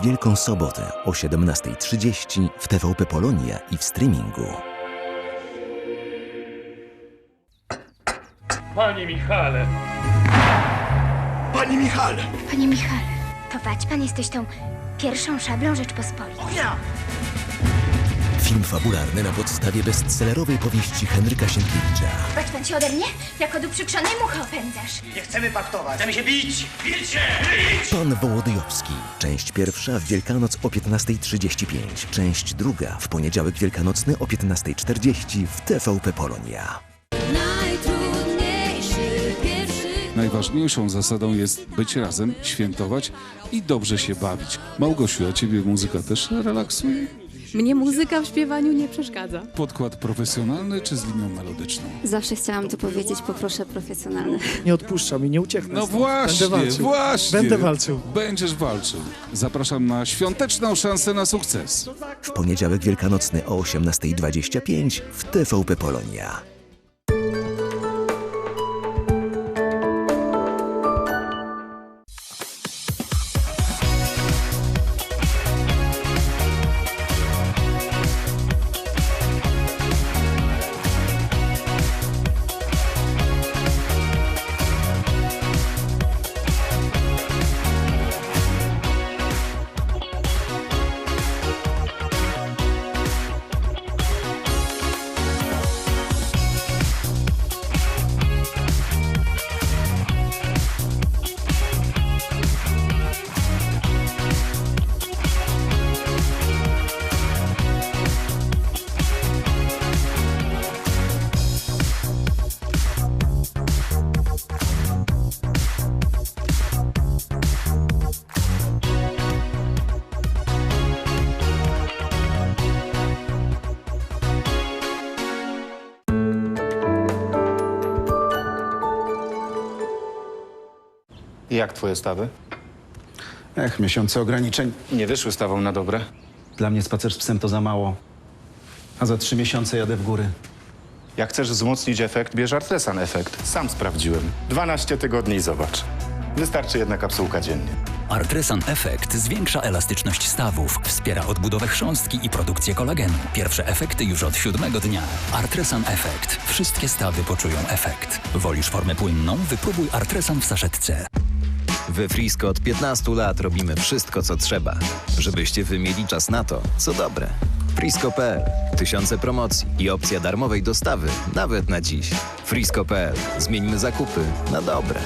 W Wielką Sobotę o 17.30 w TVP Polonia i w streamingu. Panie Michale, Panie Michale! Panie Michale, to Waćpan jesteś tą pierwszą szablą Rzeczpospolitej. Ja! Film fabularny na podstawie bestsellerowej powieści Henryka Sienkiewicza. Waćpan ci ode mnie? Jak od uprzykrzonej muchy opędzasz. Nie chcemy paktować! Chcemy się bić! Bicie! Bić! Pan Wołodyjowski. Część pierwsza w Wielkanoc o 15.35. Część druga w poniedziałek wielkanocny o 15.40 w TVP Polonia. Najtrudniejszy pierwszy Najważniejszą zasadą jest być razem, świętować i dobrze się bawić. Małgosiu, a ciebie muzyka też relaksuje? Mnie muzyka w śpiewaniu nie przeszkadza. Podkład profesjonalny czy z linią melodyczną? Zawsze chciałam to powiedzieć, poproszę profesjonalny. Nie odpuszczam i nie ucieknę. No stąd. właśnie, Będę walczył. właśnie. Będę walczył. Będziesz walczył. Zapraszam na świąteczną szansę na sukces. W poniedziałek wielkanocny o 18.25 w TVP Polonia. I Jak twoje stawy? Ech, miesiące ograniczeń. Nie wyszły stawą na dobre. Dla mnie spacer z psem to za mało. A za trzy miesiące jadę w góry. Jak chcesz wzmocnić efekt, bierz Artresan Efekt. Sam sprawdziłem. 12 tygodni i zobacz. Wystarczy jedna kapsułka dziennie. Artresan Effect zwiększa elastyczność stawów, wspiera odbudowę chrząstki i produkcję kolagenu. Pierwsze efekty już od siódmego dnia. Artresan Effect. Wszystkie stawy poczują efekt. Wolisz formę płynną? Wypróbuj Artresan w saszetce. We Frisco od 15 lat robimy wszystko, co trzeba, żebyście wy mieli czas na to, co dobre. Frisco.pl. Tysiące promocji i opcja darmowej dostawy, nawet na dziś. Frisco.pl. Zmieńmy zakupy na dobre.